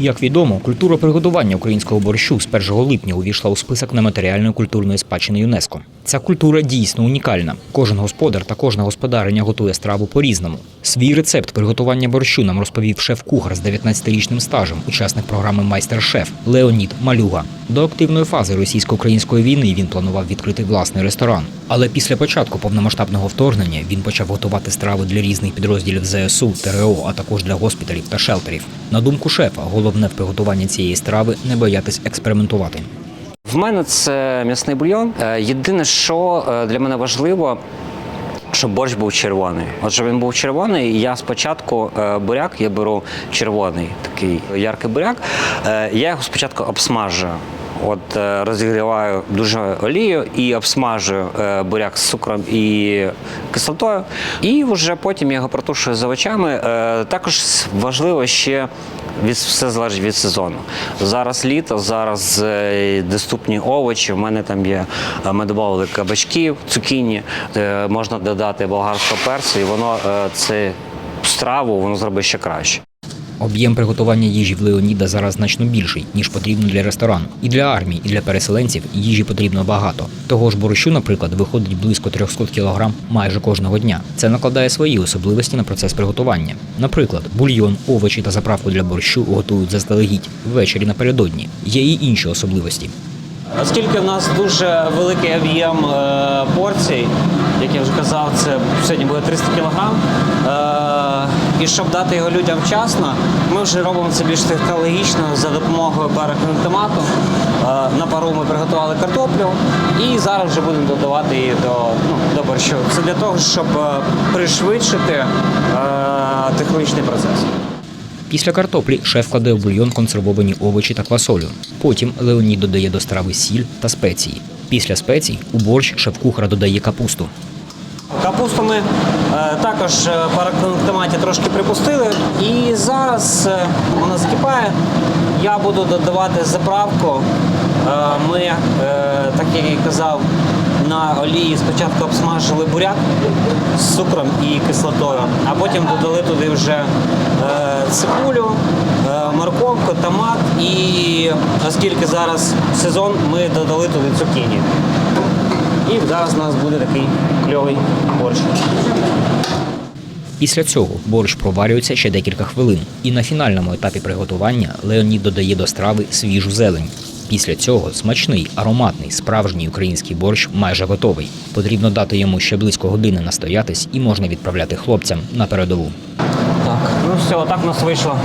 Як відомо, культура приготування українського борщу з 1 липня увійшла у список нематеріальної культурної спадщини ЮНЕСКО. Ця культура дійсно унікальна. Кожен господар та кожна господариня готує страву по-різному. Свій рецепт приготування борщу нам розповів шеф-кухар з 19-річним стажем, учасник програми Майстер-шеф Леонід Малюга. До активної фази російсько-української війни він планував відкрити власний ресторан. Але після початку повномасштабного вторгнення він почав готувати страви для різних підрозділів ЗСУ, ТРО, а також для госпіталів та шелтерів. На думку шефа, головне в приготуванні цієї страви не боятись експериментувати. В мене це м'ясний бульйон. Е, Єдине, що е, для мене важливо. Щоб борщ був червоний. От щоб він був червоний, я спочатку е, буряк я беру червоний, такий яркий буряк. Я його спочатку обсмажую. От розігріваю дуже олію і обсмажую буряк з цукром і кислотою. І вже потім я його протушую з овочами. Також важливо ще від все залежить від сезону. Зараз літо, зараз е, доступні овочі. У мене там є. е, Ми додали кабачків, цукіні, е, можна додати болгарського перцю, і воно е, це страву воно зробить ще краще. Об'єм приготування їжі в Леоніда зараз значно більший, ніж потрібно для ресторану. І для армії, і для переселенців їжі потрібно багато. Того ж борщу, наприклад, виходить близько 300 кг майже кожного дня. Це накладає свої особливості на процес приготування. Наприклад, бульйон, овочі та заправку для борщу готують заздалегідь ввечері напередодні. Є і інші особливості. Оскільки в нас дуже великий об'єм е, порцій, як я вже казав, це сьогодні буде 300 кг. Е, і щоб дати його людям вчасно, ми вже робимо це більш технологічно за допомогою параконтомату. Е, на пару ми приготували картоплю і зараз вже будемо додавати її до, ну, до борщу. Це для того, щоб пришвидшити технологічний процес. Після картоплі шеф кладе в бульйон консервовані овочі та квасолю. Потім Леонід додає до страви сіль та спеції. Після спецій у борщ шеф-кухар додає капусту. Капусту ми е, також е, в параконтоматі трошки припустили. І зараз е, вона закипає. Я буду додавати заправку. Ми, так як і казав, на олії спочатку обсмажили буряк з цукром і кислотою, а потім додали туди вже е, цибулю, е, морковку, томат і оскільки зараз сезон, ми додали туди цукіні. І зараз у нас буде такий кльовий борщ. Після цього борщ проварюється ще декілька хвилин, і на фінальному етапі приготування Леонід додає до страви свіжу зелень. Після цього смачний, ароматний, справжній український борщ майже готовий. Потрібно дати йому ще близько години настоятись і можна відправляти хлопцям на передову. Так, ну все, отак у нас вийшло.